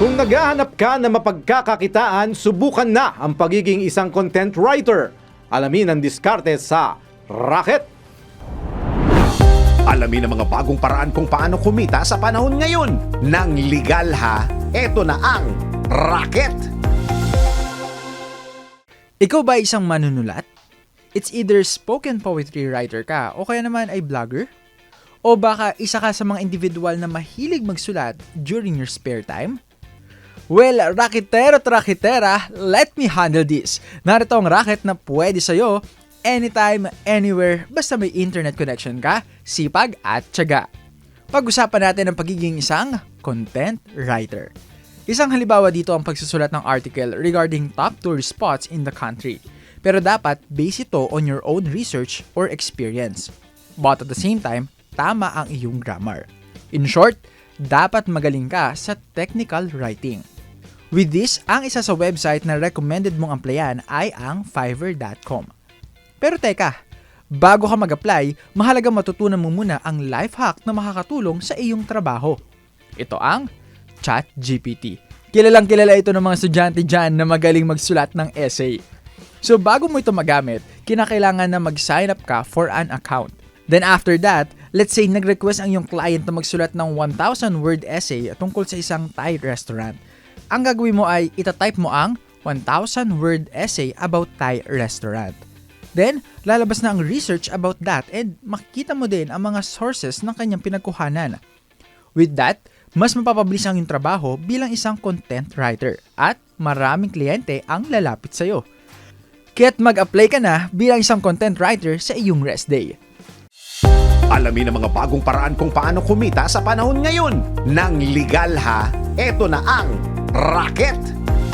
Kung naghahanap ka na mapagkakakitaan, subukan na ang pagiging isang content writer. Alamin ang diskarte sa Rocket. Alamin ang mga bagong paraan kung paano kumita sa panahon ngayon. Nang legal ha, eto na ang Racket! Ikaw ba isang manunulat? It's either spoken poetry writer ka o kaya naman ay vlogger? O baka isa ka sa mga individual na mahilig magsulat during your spare time? Well, rakitero at rakitera, let me handle this. Narito ang racket na pwede sa'yo anytime, anywhere, basta may internet connection ka, sipag at tiyaga. Pag-usapan natin ang pagiging isang content writer. Isang halimbawa dito ang pagsusulat ng article regarding top tourist spots in the country. Pero dapat base ito on your own research or experience. But at the same time, tama ang iyong grammar. In short, dapat magaling ka sa technical writing. With this, ang isa sa website na recommended mong applyan ay ang fiverr.com. Pero teka, bago ka mag-apply, mahalaga matutunan mo muna ang life hack na makakatulong sa iyong trabaho. Ito ang ChatGPT. Kilalang kilala ito ng mga estudyante dyan na magaling magsulat ng essay. So bago mo ito magamit, kinakailangan na mag-sign up ka for an account. Then after that, let's say nag-request ang iyong client na magsulat ng 1,000 word essay tungkol sa isang Thai restaurant. Ang gagawin mo ay itatype mo ang 1,000 word essay about Thai restaurant. Then, lalabas na ang research about that and makikita mo din ang mga sources ng kanyang pinagkuhanan. With that, mas mapapabilis ang iyong trabaho bilang isang content writer at maraming kliyente ang lalapit sa'yo. Kaya't mag-apply ka na bilang isang content writer sa iyong rest day. Alamin ang mga bagong paraan kung paano kumita sa panahon ngayon. Nang legal ha, eto na ang Rocket.